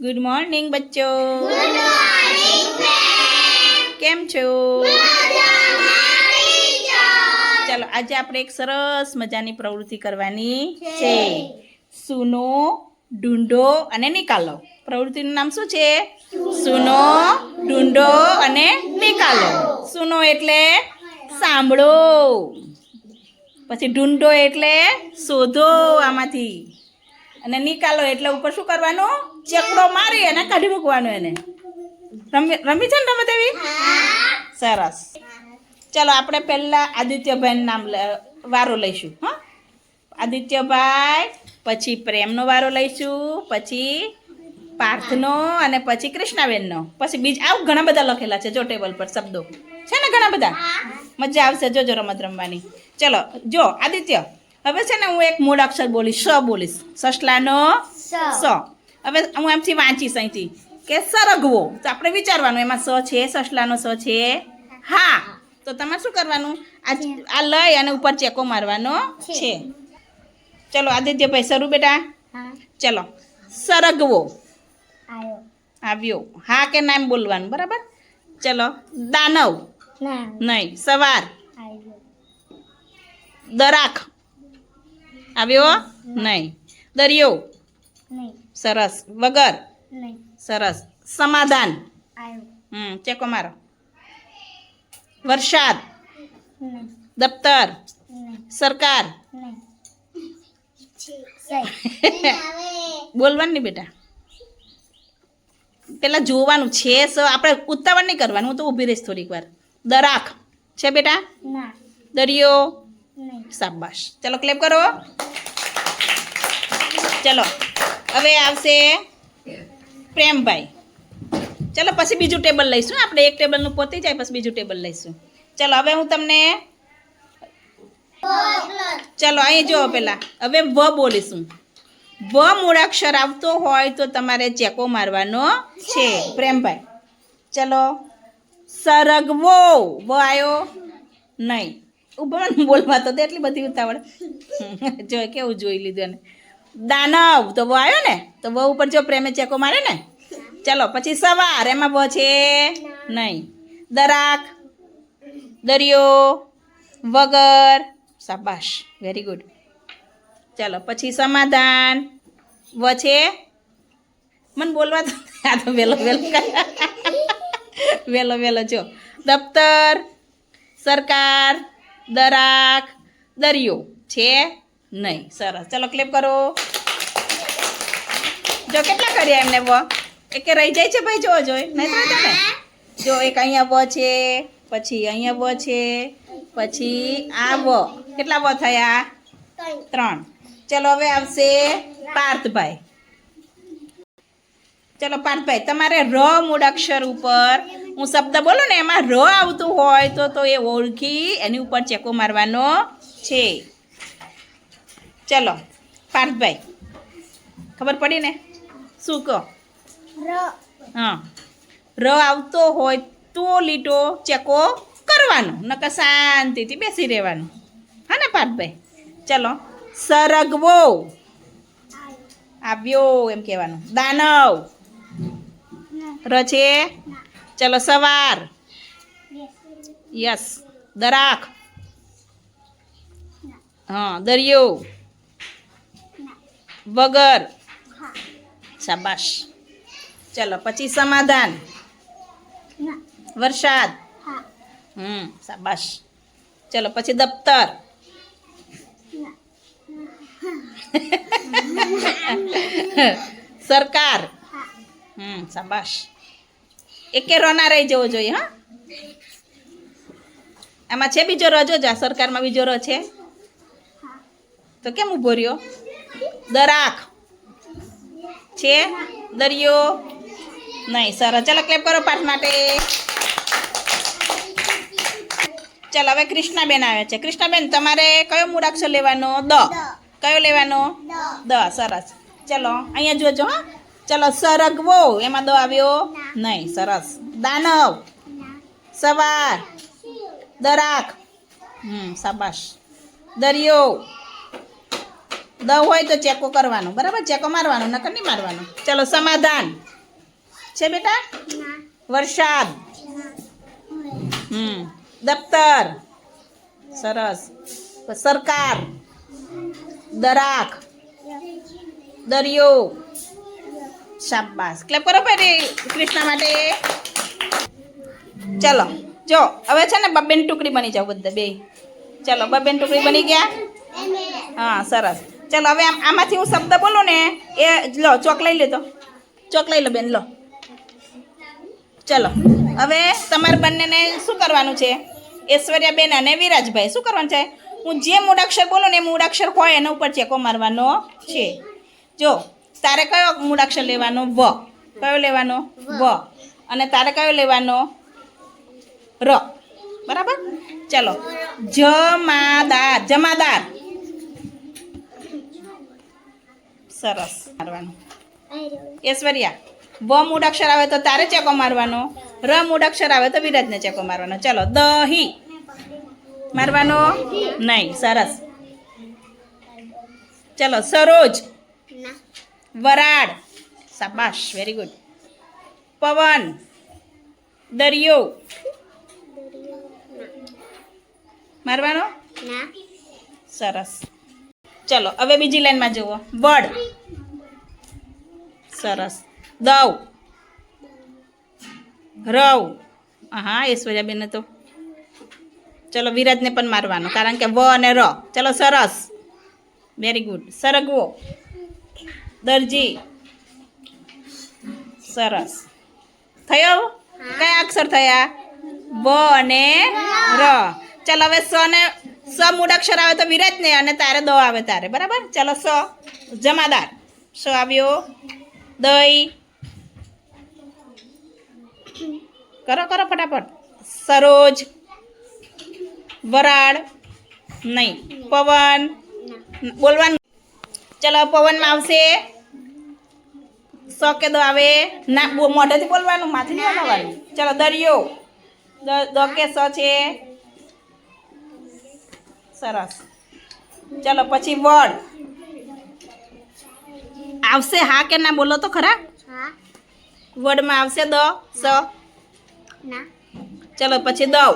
Good morning બચ્ચો. કેમ છો? ચાલો આજે આપણે એક સરસ મજાની પ્રવૃત્તિ કરવાની છે. સુનો ઢૂંઢો અને નિકાલો. પ્રવૃત્તિનું નામ શું છે? સુનો ઢૂંઢો અને નિકાલો. સુનો એટલે સાંભળો. પછી ઢૂંઢો એટલે શોધો આમાંથી. અને નિકાલો એટલે ઉપર શું કરવાનું? ચેકડો મારી અને કાઢી મૂકવાનું એને. રમી રમી છે ને રમત એવી? સરસ. ચાલો આપણે પહેલા આદિત્યભાઈનું નામ વારો લઈશું હા. આદિત્યભાઈ પછી પ્રેમનો વારો લઈશું પછી પાર્થનો અને પછી કૃષ્ણાબેનનો. પછી બીજ આવું ઘણા બધા લખેલા છે જો ટેબલ પર શબ્દો. છે ને ઘણા બધા? મજા આવશે જોજો રમત રમવાની. ચલો જો આદિત્ય હવે છે ને હું એક મૂળ અક્ષર બોલીશ સ બોલીશ. સસલાનો સ. હવે હું એમથી વાંચીશ અહીંથી. કે સરગવો. તો આપણે વિચારવાનું એમાં સ છે સસલાનો સ છે? હા. તો તમારે શું કરવાનું? આ આ લઈ અને ઉપર ચેકો મારવાનો છે. ચલો આદિત્યભાઈ શરૂ બેટા. ચલો. સરગવો. આવ્યો. હા કે નામ બોલવાનું બરાબર? ચલો. દાનવ. નહીં સવાર. દરાખ. આવ્યો? નહીં. દરિયો. સરસ. વગર? સરસ. સમાધાન? હમ ચેકો મારો વરસાદ? દફતર? સરકાર? બોલવાનું નહીં બેટા. પેલા જોવાનું છે સ આપણે ઉતાવળ નહીં કરવાનું હું તો ઊભી રહીશ થોડીક વાર. દરાખ છે બેટા? દરિયો? શાબાશ. ચલો ક્લેપ કરો ચલો. હવે આવશે પ્રેમભાઈ. ચલો પછી બીજું ટેબલ લઈશું. આપણે એક ટેબલનું પોતી જાય, પછી બીજું ટેબલ લઈશું. ચલો, હવે હું તમને ચલો, અહીં જુઓ પેલા. હવે વ બોલીશું. વ મૂળાક્ષર આવતો હોય તો તમારે ચેકો મારવાનો છે. પ્રેમભાઈ. ચલો. સરગવો. વ આવ્યો નહીં. ઊભા બોલવા તો એટલી બધી ઉતાવળ. જો કેવું જોઈ લીધું એને. દાનવ, તો બહુ આવ્યો ને? તો બહુ ઉપર જો પ્રેમે ચેકો મારે ને? ચલો, પછી સવાર, એમાં વ છે? નહીં. દરાક, દરિયો, વગર. શાબાશ વેરી ગુડ ચાલો, પછી સમાધાન. વ છે? મને બોલવા તો આ તો વહેલો વહેલો. વહેલો વહેલો, જો. દફતર, સરકાર, દરાક, દરિયો. છે? નહીં, સરસ. ચલો ક્લિપ કરો. જો, કેટલા કર્યા એમને વ? એક રહી જાય છે ભાઈ, જો જોઈ નહીં તો રહેતા જો, એક અહીંયા વ છે, પછી અહીંયા વ છે, પછી આ વ. કેટલા વ થયા? ત્રણ. ચલો, હવે આવશે પાર્થભાઈ. ચલો, પાર્થભાઈ, તમારે ર મૂળાક્ષર ઉપર, હું શબ્દ બોલું ને, એમાં ર આવતું હોય તો તો એ ઓળખી, એની ઉપર ચેકો મારવાનો છે. ચલો પાર્થભાઈ ખબર પડી ને? શું કહો? હા. ર આવતો હોય તો લીટો ચેકો કરવાનો નકર શાંતિથી બેસી રહેવાનું. હા ને પાર્થભાઈ? ચલો સરગવો. આવ્યો એમ કહેવાનું. દાનવ. ર છે? ચલો સવાર. યસ. દરાખ. હા દરિયો. વગર. શાબાશ. ચલો, પછી સમાધાન. વરસાદ. હમ, શાબાશ. ચલો, પછી દફતર. સરકાર. હમ, શાબાશ. એકે રોના રહી જવો જોઈએ, હા? આમાં છે બીજો રજો જા? સરકારમાં બીજો ર છે? તો કેમ ઊભો રહ્યો? દરાખ છે? દરિયો? નહીં સરસ. ચાલો ક્લેપ કરો પાઠ માટે. ચાલો હવે કૃષ્ણાબેન આવે છે. કૃષ્ણાબેન તમારે કયો મૂળાક્ષર લેવાનો? દ. કયો લેવાનો? દ. સરસ. ચલો અહીંયા જોજો હા. ચલો સરગવો. એમાં દ આવ્યો? નહીં સરસ. દાનવ. સવાર. દરાક. હમ સાબાશ દરિયો. દ હોય તો ચેકો કરવાનો. બરાબર? ચેકો મારવાનો, નકર નહીં મારવાનો. ચલો, સમાધાન. છે બેટા? વરસાદ. હમ. દફતર. સરસ. સરકાર. દરાક. દરિયો. શાબાશ. ક્લેપ કરો ભાઈ કૃષ્ણ માટે. ચલો, જો, હવે છે ને બબેન ટુકડી બની જાવ બધા, બે. ચલો, બબેન ટુકડી બની ગયા? હા, સરસ. ચલો, હવે આમ આમાંથી હું શબ્દ બોલું ને, એ લો, ચોક લઈ લેતો ચોક લઈ લો બેન, લો. ચલો, હવે તમારે બંનેને શું કરવાનું છે? ઐશ્વર્યા બેન અને વિરાજભાઈ, શું કરવાનું છે? હું જે મૂળાક્ષર બોલું ને એ મૂળાક્ષર હોય એના ઉપર ચેકો મારવાનો છે. જો, તારે કયો મૂળાક્ષર લેવાનો? વ. કયો લેવાનો? વ. અને તારે કયો લેવાનો? ર. બરાબર? ચલો, જમાદાર. જમાદાર. સરસ. મારવાનું. ઐશ્વર્યા બ મૂળ અક્ષર આવે તો તારે ચેકો મારવાનો? ર મૂળાક્ષર આવે તો વિરાજને ચેકો મારવાનો. ચલો દહી. મારવાનો? નહીં સરસ. ચલો સરોજ. વરાળ. શાબાશ વેરી ગુડ પવન. દરિયો. મારવાનો? સરસ. ચલો હવે બીજી લાઈનમાં જુઓ. વડ. સરસ. દવ. રવ. હા ઐશ્વર્યાબેન તો. ચલો વિરાજને પણ મારવાનો કારણ કે વ અને ર. ચલો સરસ. વેરી ગુડ સરગવો. દરજી. સરસ. થયો? કયા અક્ષર થયા? બ અને ર. ચલો હવે સ ને સ મૂળાક્ષર આવે તો વિરાજ ને અને તારે દ આવે તારે, બરાબર? ચાલો સ. જમાદાર. સ આવ્યો. દહીં કરો કરો ફટાફટ. સરોજ. વરાળ. નહીં. પવન. બોલવાનું. ચલો, પવનમાં આવશે. સો કે દ આવે. ના મોઢેથી બોલવાનું માથે નહીં હલાવવાનું ચલો, દરિયો. દ કે સ છે. સરસ. ચલો પછી વડ. આવશે હા કે ના બોલો તો ખરા? વડમાં આવશે દ સ. ચલો પછી દવ.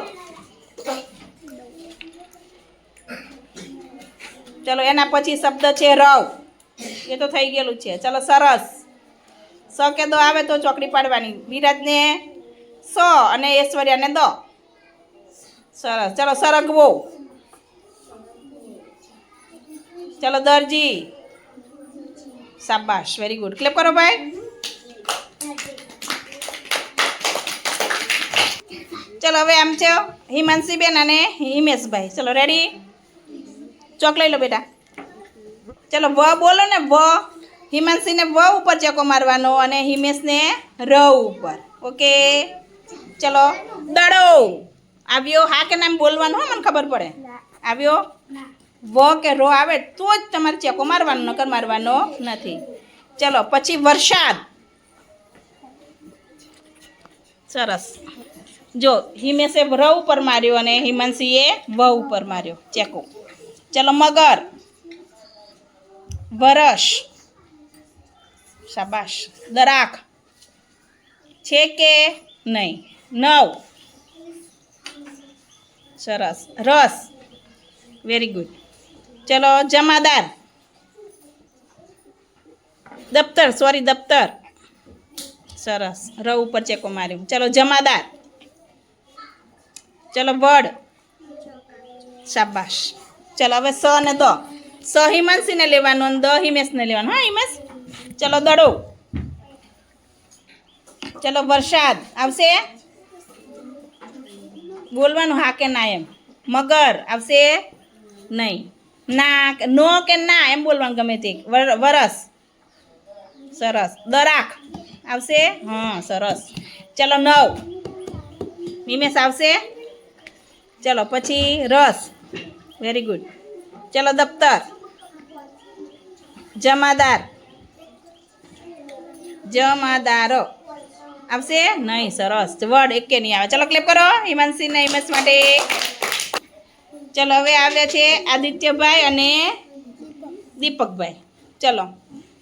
ચલો એના પછી શબ્દ છે રવ. એ તો થઈ ગયેલું છે. ચલો સરસ. સ કે દો આવે તો ચોકડી પાડવાની. વિરાજને સ અને ઐશ્વર્યાને દ. સરસ. ચલો સરગવો. ચલો દરજી. શાબાશ વેરી ગુડ ક્લેપ કરો ભાઈ. ચલો હવે આમ છે હિમાંશીબેન અને હિમેશભાઈ. ચલો રેડી ચોક લઈ લો બેટા. ચલો, વ બોલો ને, વ. હિમાંશીને વ ઉપર ચેકો મારવાનો અને હિમેશને ર ઉપર. ઓકે ચલો, દડો. આવ્યો હા કે નામ બોલવાનું હો, મને ખબર પડે. આવ્યો? વ કે રો આવે તો જ તમારે ચેકો મારવાનો, નકર મારવાનો નથી. ચલો, પછી વરસાદ. સરસ. જો, હિમેશે ર ઉપર માર્યો અને હિમાંશીએ વ ઉપર માર્યો. ચેકો. ચલો, મગર. વરસ. શાબાશ. દરાખ છે કે નહીં? નવ. સરસ. રસ. વેરી ગુડ ચલો જમાદાર દફતર સોરી દફતર સરસ ર ઉપર ચેકો માર્યો ચલો જમાદાર ચલો વડ શાબાશ ચલો હવે સ ને દ સ હિમાંશીને લેવાનું અને દ હિમેશને લેવાનું હા હિમેશ ચલો દડો ચલો વરસાદ આવશે બોલવાનું હા કે ના એમ મગર આવશે નહીં ના નો કે ના, એમ બોલવાનું ગમે તે. વર- વરસ. સરસ. દરાક. આવશે? હા, સરસ. ચલો, નવ. નિમેશ આવશે? ચલો, પછી રસ. વેરી ગુડ ચલો, દફતર. જમાદાર. જમાદારો. આવશે? નહીં, સરસ. વર્ડ એકે નહીં આવે. ચલો ક્લેપ કરો. હિમાંશી ને હિમેશ માટે. ચલો હવે આવ્યા છે આદિત્યભાઈ અને દીપકભાઈ. ચલો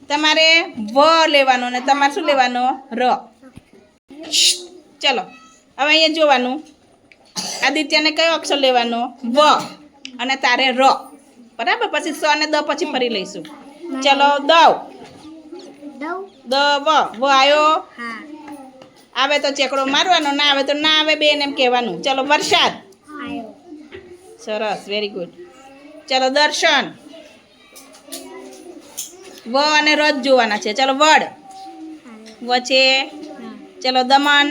તમારે વ લેવાનો ને તમારે શું લેવાનો? ર. ચલો હવે અહીંયા જોવાનું. આદિત્યને કયો અક્ષર લેવાનો? વ. અને તારે ર. બરાબર? પછી સ અને દ પછી ફરી લઈશું. ચલો દવ. દ વ. વ આવ્યો આવે તો ચેકડો મારવાનો ના આવે તો ના આવે બેન એમ કહેવાનું. ચલો વરસાદ. સરસ વેરી ગુડ ચલો દર્શન. વ અને રજ જોવાના છે. ચલો વડ. વ છે. હા ચલો દમન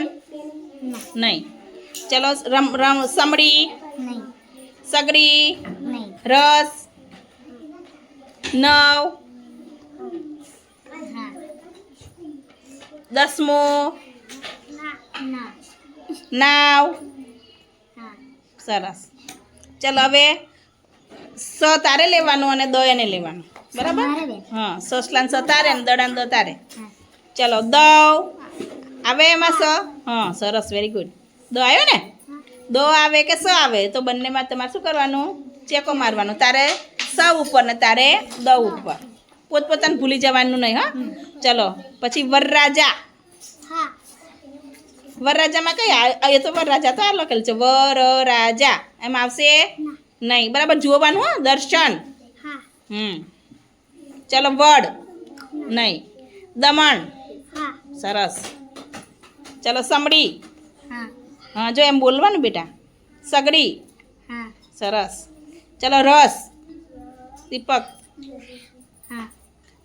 નહીં. ચલો રમ રમ સમડી. સગડી. રસ. નવ. દસમો. નાવ. સરસ. ચલો હવે સ તારે લેવાનું અને દ એને લેવાનું. બરાબર? હા સસલાન સ તારે ને દડાન દ તારે. ચલો દવ આવે એમાં સ? હા સરસ વેરી ગુડ દ આવ્યો ને? દો આવે કે સ આવે? તો બંનેમાં તમારે શું કરવાનું? ચેકો મારવાનું. તારે સ ઉપર ને તારે દ ઉપર. પોતપોતાને ભૂલી જવાનું નહીં હા? ચલો પછી વરરાજા. વરરાજામાં કઈ એ તો વરરાજા તો આ લખેલ છે. વર રાજા એમ આવશે? નહીં. બરાબર જોવાનું હા દર્શન. હમ. ચલો વડ. નહીં. દમણ. સરસ. ચલો સમડી. હા. હા જો એમ બોલવાનું બેટા. સગડી. હા. સરસ. ચલો રસ. દીપક.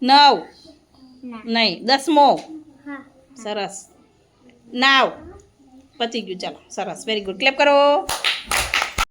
નવ. નહીં. દસમો. સરસ. નાવ પતી ગયું. ચાલો સરસ. વેરી ગુડ ક્લેપ કરો.